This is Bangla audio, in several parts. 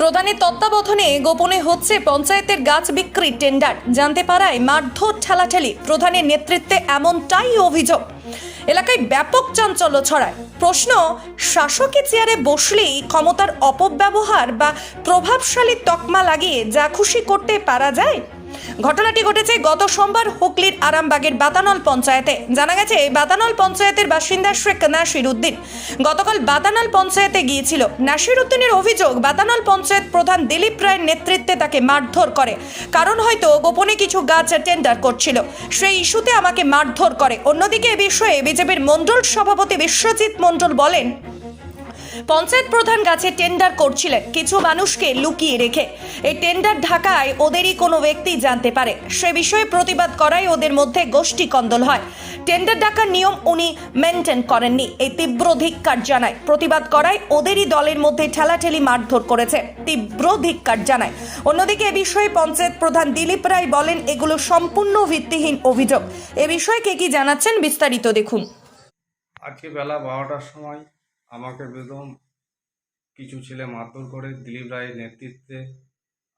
প্রধানের তত্ত্বাবধানে গোপনে হচ্ছে পঞ্চায়েতের গাছ বিক্রির টেন্ডার। জানতে পারায় মারধর ঠেলাঠেলি। প্রধানের নেতৃত্বে এমনটাই অভিযোগ। এলাকায় ব্যাপক চাঞ্চল্য ছড়ায়। প্রশ্ন শাসকের চেয়ারে বসলেই ক্ষমতার অপব্যবহার বা প্রভাবশালী তকমা লাগিয়ে যা খুশি করতে পারা যায়? ঘটনাটি ঘটেছে গত সোমবার হুগলির আরামবাগের বাতানল পঞ্চায়েতে। জানা গেছে বাতানল পঞ্চায়েতের বাসিন্দা শেখ নাসির উদ্দিন গতকাল বাতানল পঞ্চায়েতে গিয়েছিল। নাসির উদ্দিনের অভিযোগ, বাতানল পঞ্চায়েত প্রধান দিলীপ রায়ের নেতৃত্বে তাকে মারধর করে। কারণ হয়তো গোপনে কিছু গাছ টেন্ডার করছিল। সেই ইস্যুতে আমাকে মারধর করে। অন্যদিকে এ বিষয়ে বিজেপির মণ্ডল সভাপতি বিশ্বজিৎ মণ্ডল বলেন পঞ্চায়েত প্রধান গাছে টেন্ডার করছিলেন। কিছু মানুষকে লুকিয়ে রেখে। এই টেন্ডার ঢাকায় ওদেরই কোনো ব্যক্তি জানতে পারে। সে বিষয়ে প্রতিবাদ করায় ওদের মধ্যে গোষ্ঠী কন্দল হয়। টেন্ডার ডাকার নিয়ম উনি মেনটেন করেননি। এই তীব্র ধিক্কার জানায়। প্রতিবাদ করায় ওদেরই দলের মধ্যে ঠেলাঠেলি মারধর করেছে। তীব্র ধিক্কার জানায়। অন্যদিকে এ বিষয়ে পঞ্চায়েত প্রধান দিলীপ রায় বলেন, এগুলো সম্পূর্ণ ভিত্তিহীন অভিযোগ। এ বিষয়ে কে কি জানাচ্ছেন বিস্তারিত দেখুন। আজকে বেলা বারোটার সময় আমাকে বেদম কিছু ছেলে মারধর করে দিলীপ রায়ের নেতৃত্বে।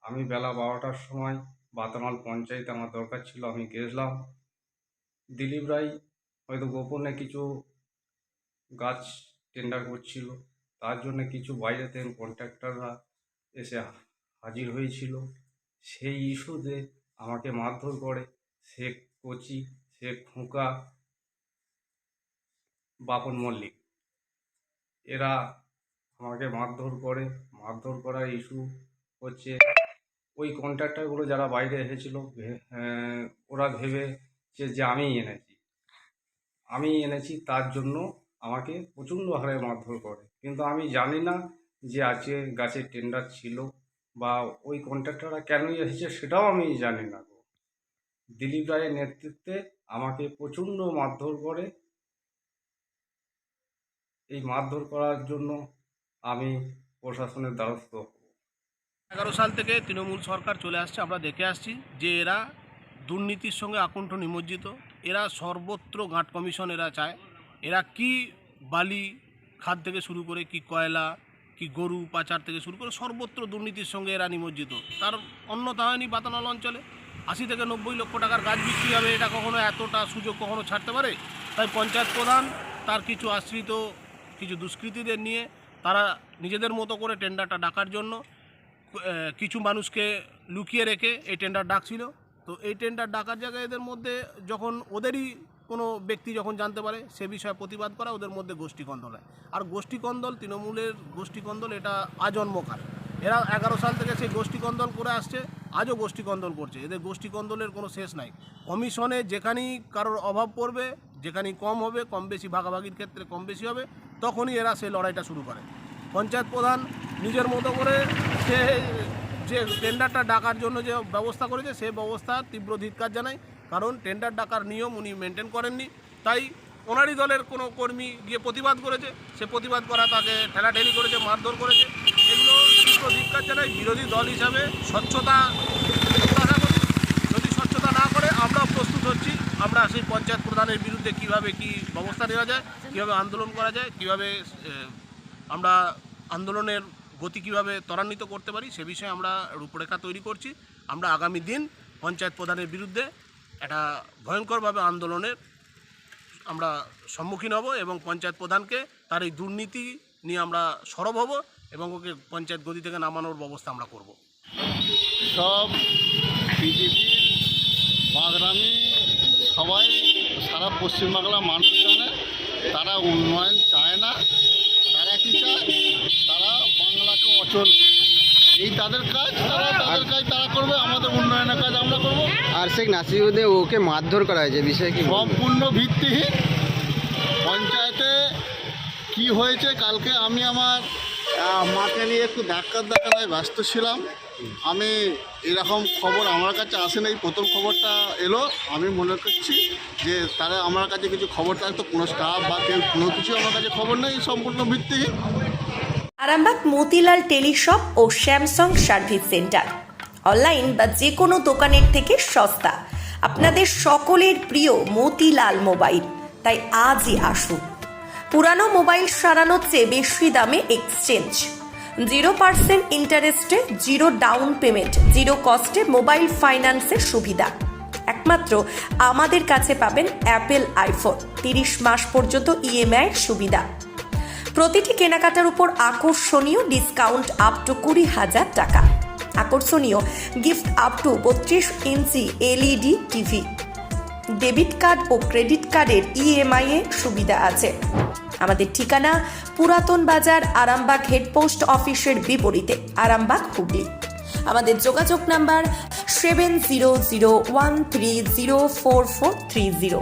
আমি বেলা বারোটার সময় বাতামাল পঞ্চায়েতে আমার দরকার ছিল, আমি গেছিলাম দিলীপ রায় হয়তো গোপনে কিছু গাছ টেন্ডার করছিল, তার জন্য কিছু বাইরে থেকে কন্ট্রাক্টররা এসে হাজির হয়েছিল। সেই ইস্যুতে আমাকে মারধর করে। শেখ কচি শেখ খোঁকা, বাপন মল্লিক। এরা আমাকে মারধর করে, মারধর করার ইস্যু হচ্ছে। ওই কন্ট্রাক্টরগুলো যারা বাইরে এসেছিল ওরা ভেবেছে যে আমিই এনেছি। আমি এনেছি, তার জন্য আমাকে প্রচণ্ড হারে মারধর করে। কিন্তু আমি জানি না যে আজকে গাছের টেন্ডার ছিল বা ওই কন্ট্রাক্টররা কেনই এসেছে সেটাও আমি জানি না দিলীপ রায়ের নেতৃত্বে আমাকে প্রচণ্ড মারধর করে এই মারধর করার জন্য আমি প্রশাসনের দ্বারস্থ এগারো সাল থেকে তৃণমূল সরকার চলে আসছে, আমরা দেখে আসছি যে এরা দুর্নীতির সঙ্গে আকণ্ঠ নিমজ্জিত। এরা সর্বত্র গাঁট কমিশন এরা চায়। এরা কি বালি খাদ থেকে শুরু করে, কি কয়লা, কি গরু পাচার থেকে শুরু করে সর্বত্র দুর্নীতির সঙ্গে এরা নিমজ্জিত। তার অন্যতা হয়নি বাতানল অঞ্চলে আশি থেকে নব্বই লক্ষ টাকার গাছ বিক্রি হবে, এটা কখনো এতটা সুযোগ কখনো ছাড়তে পারে? তাই পঞ্চায়েত প্রধান তার কিছু আশ্রিত কিছু দুষ্কৃতীদের নিয়ে তারা নিজেদের মতো করে টেন্ডারটা ডাকার জন্য কিছু মানুষকে লুকিয়ে রেখে এই টেন্ডার ডাকছিল। তো এই টেন্ডার ডাকার জায়গায় এদের মধ্যে যখন ওদেরই কোনো ব্যক্তি যখন জানতে পারে, সে বিষয়ে প্রতিবাদ করা ওদের মধ্যে গোষ্ঠী কন্দল হয়। আর গোষ্ঠী কন্দল তৃণমূলের গোষ্ঠী কন্দল এটা আজন্মকাল। এরা এগারো সাল থেকে সেই গোষ্ঠী কন্দল করে আসছে, আজও গোষ্ঠী কন্দল করছে। এদের গোষ্ঠী কন্দলের কোনো শেষ নাই। কমিশনে যেখানেই কারোর অভাব পড়বে যেখানেই কম হবে, কম বেশি ভাগাভাগির ক্ষেত্রে কম বেশি হবে, তখনই এরা সেই লড়াইটা শুরু করে। পঞ্চায়েত প্রধান নিজের মতো করে সে যে টেন্ডারটা ডাকার জন্য যে ব্যবস্থা করেছে, সে ব্যবস্থা তীব্র ধিক্কার জানায়। কারণ টেন্ডার ডাকার নিয়ম উনি মেনটেন করেননি। তাই ওনারই দলের কোনো কর্মী গিয়ে প্রতিবাদ করেছে। সে প্রতিবাদ করা তাকে ঠেলাঠেলি করেছে, মারধর করেছে। এগুলো তীব্র ধিক্কার জানায়। বিরোধী দল হিসাবে স্বচ্ছতা যদি স্বচ্ছতা না করে, আমরাও প্রস্তুত হচ্ছি। আমরা সেই পঞ্চায়েত প্রধানের বিরুদ্ধে কীভাবে কি ব্যবস্থা নেওয়া যায়, কীভাবে আন্দোলন করা যায়, কীভাবে আমরা আন্দোলনের গতি কীভাবে ত্বরান্বিত করতে পারি সে বিষয়ে আমরা রূপরেখা তৈরি করছি। আমরা আগামী দিন পঞ্চায়েত প্রধানের বিরুদ্ধে একটা ভয়ঙ্করভাবে আন্দোলনের আমরা সম্মুখীন হব এবং পঞ্চায়েত প্রধানকে তার এই দুর্নীতি নিয়ে আমরা সরব হব এবং ওকে পঞ্চায়েত গতি থেকে নামানোর ব্যবস্থা আমরা করব। সব বিজেপি পশ্চিমবাংলার মানুষ জানে তারা উন্নয়ন চায় না তারা কি চায়? তারা বাংলাকে অচল এই তাদের কাজ তারা তাদের কাজ তারা করবে আমাদের উন্নয়নের কাজ আমরা করব। আর শেখ নাসিরুদ্দিন ওকে মারধর করা হয়েছে বিষয়ে কি? সম্পূর্ণ ভিত্তিহীন। পঞ্চায়েতে কি হয়েছে কালকে আমি আমার মাকে নিয়ে একটু ডাক্তার দেখানোয় ব্যস্ত ছিলাম। আমি এরকম খবর আমার কাছে আসে নাই প্রথম খবরটা এলো। আমি মনে করছি যে তারা আমার কাছে কিছু খবর থাকতো, কোনো স্টাফ বা কেউ কোনো কিছু আমার কাছে খবর নেই, সম্পূর্ণ ভিত্তিহীন। আরামবাগ, মতিলাল টেলিশপ ও স্যামসাং সার্ভিস সেন্টার। অনলাইন বা যে কোনো দোকানের থেকে সস্তা। আপনাদের সকলের প্রিয় মতিলাল মোবাইল। তাই আজই আসুন। পুরানো মোবাইল সারানোর চেয়ে বেশি দামে এক্সচেঞ্জ জিরো পার্সেন্ট ইন্টারেস্টে জিরো ডাউন পেমেন্ট জিরো কস্টে মোবাইল ফাইন্যান্সের সুবিধা। একমাত্র আমাদের কাছে পাবেন অ্যাপেল আইফোন তিরিশ মাস পর্যন্ত ইএমআই সুবিধা। প্রতিটি কেনাকাটার উপর আকর্ষণীয় ডিসকাউন্ট আপ টু কুড়ি হাজার টাকা। আকর্ষণীয় গিফট আপ টু বত্রিশ inch LED TV debit card ও ক্রেডিট কার্ডের ইএমআই এ সুবিধা আছে। আমাদের ঠিকানা পুরাতন বাজার আরামবাগ হেডপোস্ট অফিসের বিপরীতে, আরামবাগ, হুগলি। আমাদের যোগাযোগ number seven zero zero one three zero four four three zero.